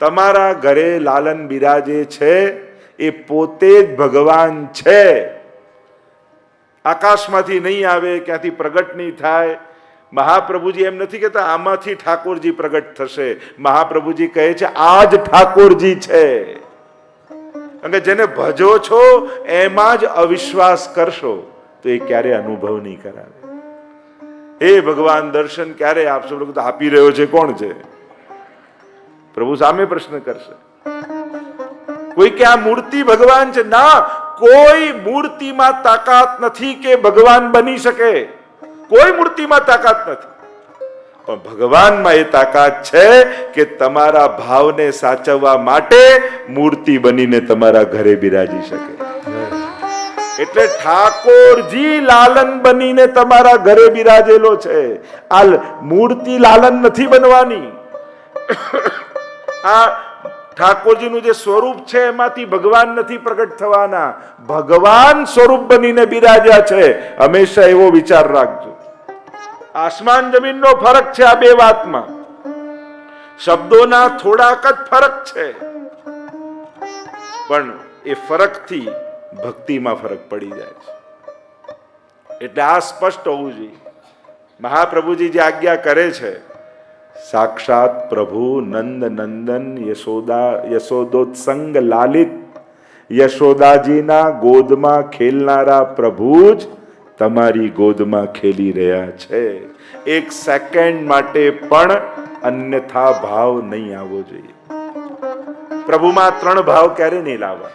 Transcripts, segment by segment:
તમારા ઘરે લાલન બિરાજે છે, એ પોતે જ ભગવાન છે. આકાશમાંથી નહીં આવે, ક્યાંથી પ્રગટ નહીં થાય. મહાપ્રભુજી એમ નથી કહેતા, આમાંથી ઠાકોરજી પ્રગટ થશે. મહાપ્રભુજી કહે છે આ જ ઠાકોરજી છે. કારણ જેને ભજો છો, એમાં જ અવિશ્વાસ કરશો, તો એ ક્યારે અનુભવ નહીં કરાવે. હે ભગવાન, દર્શન ક્યારે આપશો લોકો આપી રહ્યો છે, કોણ છે? પ્રભુ સામે પ્રશ્ન કરશે. કોઈ કે આ મૂર્તિ ભગવાન છે? ના, કોઈ મૂર્તિમાં તાકાત નથી કે ભગવાન બની શકે. કોઈ મૂર્તિમાં તાકાત નથી. પણ ભગવાનમાં એ તાકાત છે કે તમારા ભાવને સાચવવા માટે મૂર્તિ બનીને તમારા ઘરે બિરાજી શકે. એટલે ઠાકોરજી લાલન બનીને તમારા ઘરે બિરાજેલો છે. આ મૂર્તિ લાલન નથી બનવાની. આ ઠાકોરજીનું જે સ્વરૂપ છે, એમાંથી ભગવાન નથી પ્રગટ થવાના. ભગવાન સ્વરૂપ બનીને બિરાજ્યા છે. હંમેશા એવો વિચાર રાખજો. આસમાન જમીનનો ફરક છે આ બે વાતમાં. શબ્દોના થોડાક જ ફરક છે. પણ એ ફરકથી ભક્તિમાં ફરક પડી જાય છે. એટલે આ સ્પષ્ટ હોવું જોઈએ. મહાપ્રભુજી જે આજ્ઞા કરે છે સાક્ષાત પ્રભુ નંદ નંદન યશોદા યશોદોત્સંગ લાલિત યશોદાજીના ગોદમાં ખેલનારા પ્રભુ જ તમારી ગોદમાં ખેલી રહ્યા છે એક સેકન્ડ માટે પણ અન્યથા ભાવ નહીં આવવો જોઈએ પ્રભુમાં ત્રણ ભાવ ક્યારે નહીં લાવવા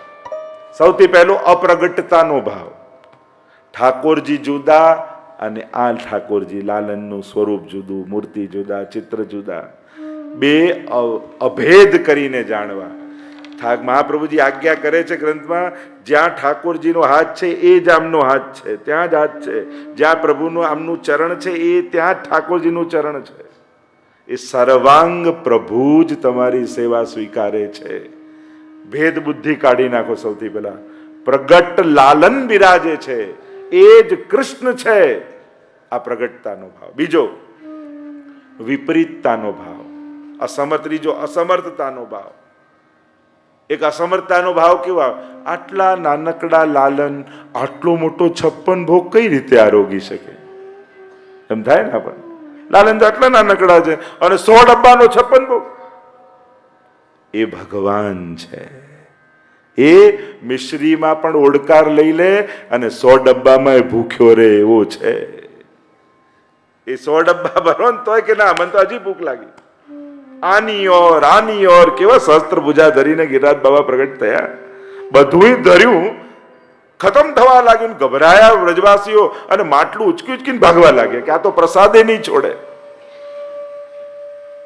સૌથી પહેલો અપ્રગટતાનો ભાવ ઠાકોરજી જુદા અને આ ઠાકોરજી લાલનનું સ્વરૂપ જુદું, મૂર્તિ જુદા, ચિત્ર જુદા. બે અભેદ કરીને જાણવા. મહાપ્રભુજી આજ્ઞા કરે છે ગ્રંથમાં, જ્યાં ઠાકોરજીનો હાથ છે, એ જ આમનો હાથ છે, ત્યાં જ હાથ છે. જ્યાં પ્રભુનું આમનું ચરણ છે, એ ત્યાં જ ઠાકોરજીનું ચરણ છે. એ સર્વાંગ પ્રભુ જ તમારી સેવા સ્વીકારે છે. ભેદ બુદ્ધિ કાઢી નાખો સૌથી પહેલા. પ્રગટ લાલન બિરાજે છે. એ જ કૃષ્ણ છે આ પ્રગટતાનો ભાવ. બીજો, વિપરીતતાનો ભાવ. અસમર્થ, ત્રીજો, અસમર્થતાનો ભાવ. એક અસમર્થતાનો ભાવ કેવો? આટલા નાનકડા લાલન, આટલો મોટો છપ્પન ભોગ કઈ રીતે આરોગી શકે? એમ થાય ને આપણને? લાલન તો આટલા નાનકડા છે અને સો ડબ્બાનો છપ્પન ભોગ. એ ભગવાન છે. એ મિશ્રીમાં પણ ઓડકાર લઈ લે અને સો ડબ્બામાં ભૂખ્યો રે, એવો છે. એ સો ડબ્બા ભરો ને તોય કે ના, મને તો હજી ભૂખ લાગી. આની ઓર આની ઓર, કેવા શસ્ત્ર પૂજા ધરીને ગિરિરાજ બાબા પ્રગટ થયા. બધુંય ધર્યું, ખતમ થવા લાગ્યું ગભરાયા વ્રજવાસીઓ અને માટલું ઉચકી ઉચકીને ભાગવા લાગ્યા કે આ તો પ્રસાદે નહીં છોડે.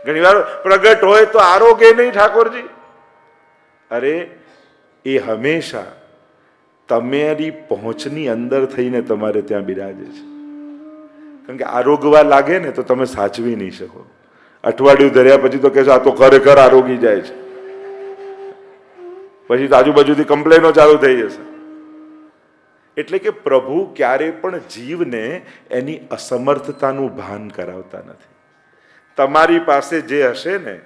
ઘણીવાર પ્રગટ હોય તો આરોગ્ય નહીં ઠાકોરજી. અરે એ હંમેશા તમારી પહોંચની અંદર થઈને તમારે ત્યાં બિરાજે છે. કારણ કે આરોગવા લાગે ને તો તમે સાચવી નહીં શકો. અઠવાડિયું ધર્યા પછી તો કહેશો, આ તો ખરેખર આરોગી જાય છે. પછી તો આજુબાજુથી કમ્પ્લેનો ચાલુ થઈ જશે. એટલે કે પ્રભુ ક્યારે પણ જીવને એની અસમર્થતાનું ભાન કરાવતા નથી. તમારી પાસે જે હશે ને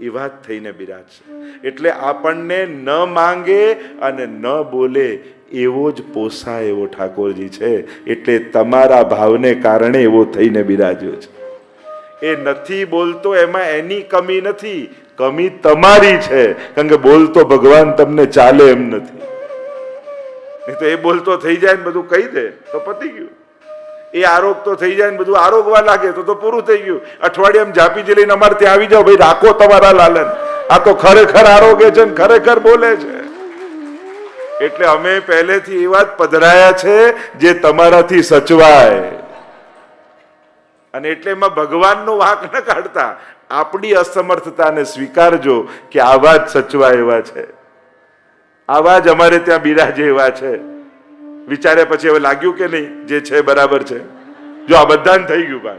એવા વાત થઈને બિરાજશે એટલે આપણને ન માંગે અને ન બોલે એવો જ પોસાય એવો ઠાકોરજી છે. એટલે તમારા ભાવને કારણે એવો થઈને બિરાજ્યો છે. એ નથી બોલતો એમાં એની કમી નથી. કમી તમારી છે. કારણ કે બોલતો ભગવાન તમને ચાલે એમ નથી. નહીં તો એ બોલતો થઈ જાય ને બધું કહી દે તો પતી ગયું. એ આરોગ તો થઈ જાય ને બધું આરોગવા લાગે તો તો પૂરું થઈ ગયું. અઠવાડિયામાં જાપી જ લઈને અમારે ત્યાં આવી જાઓ. ભાઈ, રાખો તમારા લાલન. આ તો ખરેખર આરોગે છે ને ખરેખર બોલે છે. એટલે અમે પહેલેથી એવા જ પધરાયા છે જે તમારાથી સચવાય. અને એટલે એમાં ભગવાનનો વાંક ન કાઢતા. આપણી અસમર્થતાને સ્વીકારજો કે આવા જ સચવા એવા છે. આવા જ અમારે ત્યાં બિરાજે એવા છે. વિચાર્યા પછી હવે લાગ્યું કે નહીં, જે છે બરાબર છે. જો આ બધાને થઈ ગયું ભાઈ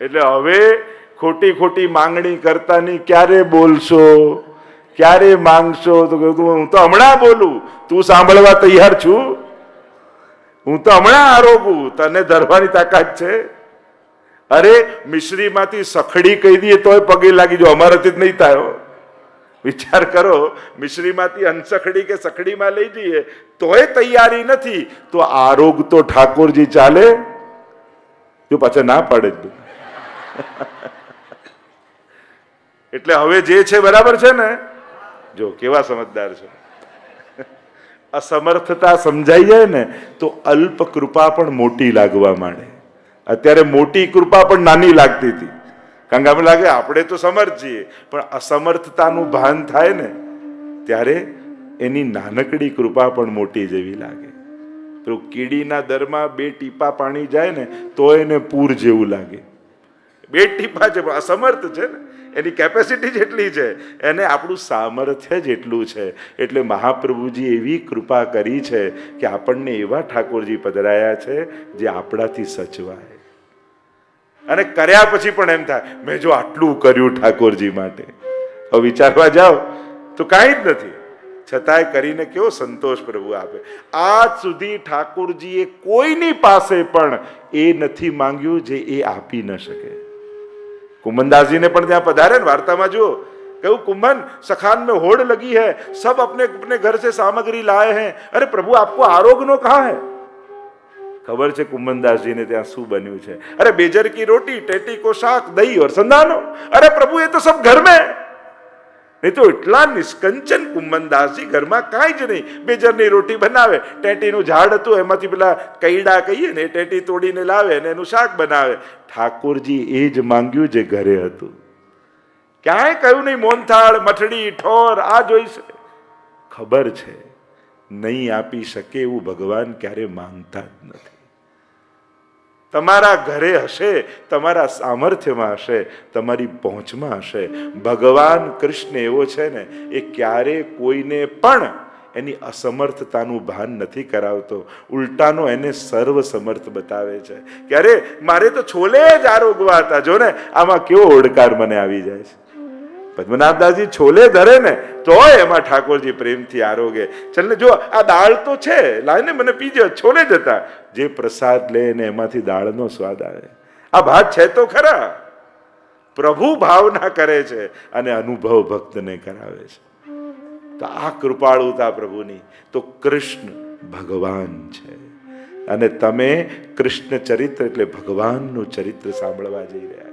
એટલે હવે ખોટી ખોટી માંગણી કરતા નહીં ક્યારે બોલશો? ક્યારે માંગશો? તો હું તો હમણાં બોલું. તું સાંભળવા તૈયાર છું. હું તો હમણાં આરોગું. તને ધરવાની તાકાત છે. અરે, મિશ્રીમાંથી સખડી કહી દઈએ તોય પગે લાગી જો, અમારાથી જ નહીં થાય. વિચાર કરો, મિશ્રીમાંથી અંસખડી કે સખડીમાં લઈ જઈએ, તોય તૈયારી નથી. તો આરોગ તો ઠાકોરજી ચાલે? જો પાછા ના પાડે જ એટલે હવે જે છે બરાબર છે ને? જો, કેવા સમજદાર છે? અસમર્થતા સમજાઈ જાય ને, તો અલ્પ કૃપા પણ મોટી લાગવા માંડે. અત્યારે મોટી કૃપા પણ નાની લાગતી હતી. કારણ કે અમે લાગે આપણે તો સમર્થ છીએ, પણ અસમર્થતાનું ભાન થાય ને, ત્યારે એની નાનકડી કૃપા પણ મોટી જેવી લાગે. તો કીડીના દરમાં બે ટીપા પાણી જાય ને, તો એને પૂર જેવું લાગે. બે ટીપા છે, પણ અસમર્થ છે ને, એની કેપેસિટી જેટલી છે, એને આપણું સામર્થ્ય જેટલું છે. એટલે મહાપ્રભુજી એવી કૃપા કરી છે કે આપણને એવા ઠાકોરજી પધરાયા છે, જે આપણાથી સચવાય. અને કર્યા પછી પણ એમ થાય મેં જો આટલું કર્યું ઠાકોરજી માટે હવે વિચારવા જાઓ તો કાંઈ જ નથી છતાંય કરીને કેવો સંતોષ પ્રભુ આપે આજ સુધી ઠાકોરજીએ કોઈની પાસે પણ એ નથી માંગ્યું જે એ આપી ન શકે कुमनदास जी ने પણ ત્યાં પધારે ને વાર્તામાં જુઓ કહ્યું कुमन सखान में होड़ लगी है सब अपने अपने घर से सामग्री लाए हैं अरे प्रभु आपको आरोग्य नो कहा है ખબર છે કુંભનદાસજીને ત્યાં શું બન્યું છે? અરે બેજર કી રોટી ટેટી કો શાક, દહીં ઓર સંધાનો અરે પ્રભુ એ તો સબ ઘર में નહીં તો એટલા નિષ્કંચન કુંમનદાસજી ઘરમાં કાંઈ જ નહીં. બેજરની રોટી બનાવે, ટેટીનું ઝાડ હતું, એમાંથી પેલા કૈડા કહીએ ને, ટેટી તોડીને લાવે ને એનું શાક બનાવે. ઠાકોરજી એ જ માંગ્યું જે ઘરે હતું. ક્યાંય કહ્યું નહીં મોનથાળ મઠડી, ઠોર, આ જોઈશે. ખબર છે. નહીં આપી શકે એવું ભગવાન ક્યારે માંગતા જ નથી. તમારા ઘરે હશે, તમારા સામર્થ્યમાં હશે, તમારી પહોંચમાં હશે. ભગવાન કૃષ્ણ એવો છે ને, એ ક્યારે કોઈને પણ એની અસમર્થતાનું ભાન નથી કરાવતો. ઉલટાનો એને સર્વ સમર્થ બતાવે છે. ક્યારે? મારે તો છોલે જ આરોગવા હતા. જો ને, આમાં કેવો ઓડકાર મને આવી જાય છે. પદ્મનાભદાસજી છોલે ધરે ને, તોય એમાં ઠાકોરજી પ્રેમથી આરોગે. ચલ ને જો આ દાળ તો છે લાવીને મને પીજો, છોલે જતા જે પ્રસાદ લે ને એમાંથી દાળનો સ્વાદ આવે. આ ભાત છે તો ખરા. પ્રભુ ભાવના કરે છે અને અનુભવ ભક્તને કરાવે છે. તો આ કૃપાળુતા પ્રભુની. તો કૃષ્ણ ભગવાન છે. અને તમે કૃષ્ણ ચરિત્ર એટલે ભગવાનનું ચરિત્ર સાંભળવા જઈ રહ્યા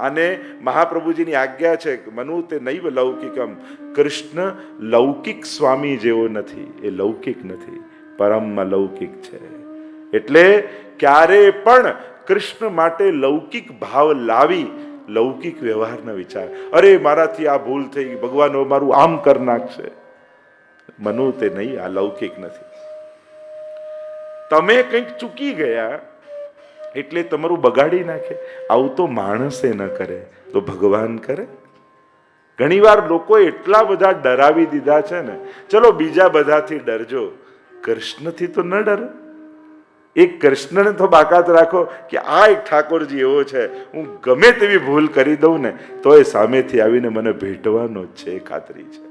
અને મહાપ્રભુજીની આજ્ઞા છે મનુ તે નૈવ લૌકિકમ, કૃષ્ણ લૌકિક સ્વામી જેવો નથી, એ લૌકિક નથી, પરમ લૌકિક છે. એટલે ક્યારે પણ કૃષ્ણ માટે લૌકિક ભાવ લાવી લૌકિક વ્યવહારના વિચાર, અરે મારાથી આ ભૂલ થઈ, ભગવાન મારું આમ કર નાખશે. મનુ તે નહીં, આ લૌકિક નથી. તમે કંઈક ચૂકી ગયા એટલે તમારું બગાડી નાખે. આવું તો માણસે ન કરે, તો ભગવાન કરે. ઘણીવાર લોકો એટલા બધા ડરાવી દીધા છે ને. ચલો બીજા બધાથી ડરજો. કૃષ્ણથી તો ન ડરો. એક કૃષ્ણને તો બાકાત રાખો કે આ એક ઠાકોરજી એવો છે. હું ગમે તેવી ભૂલ કરી દઉં ને, તો એ સામેથી આવીને મને ભેટવાનો જ છે ખાતરી છે.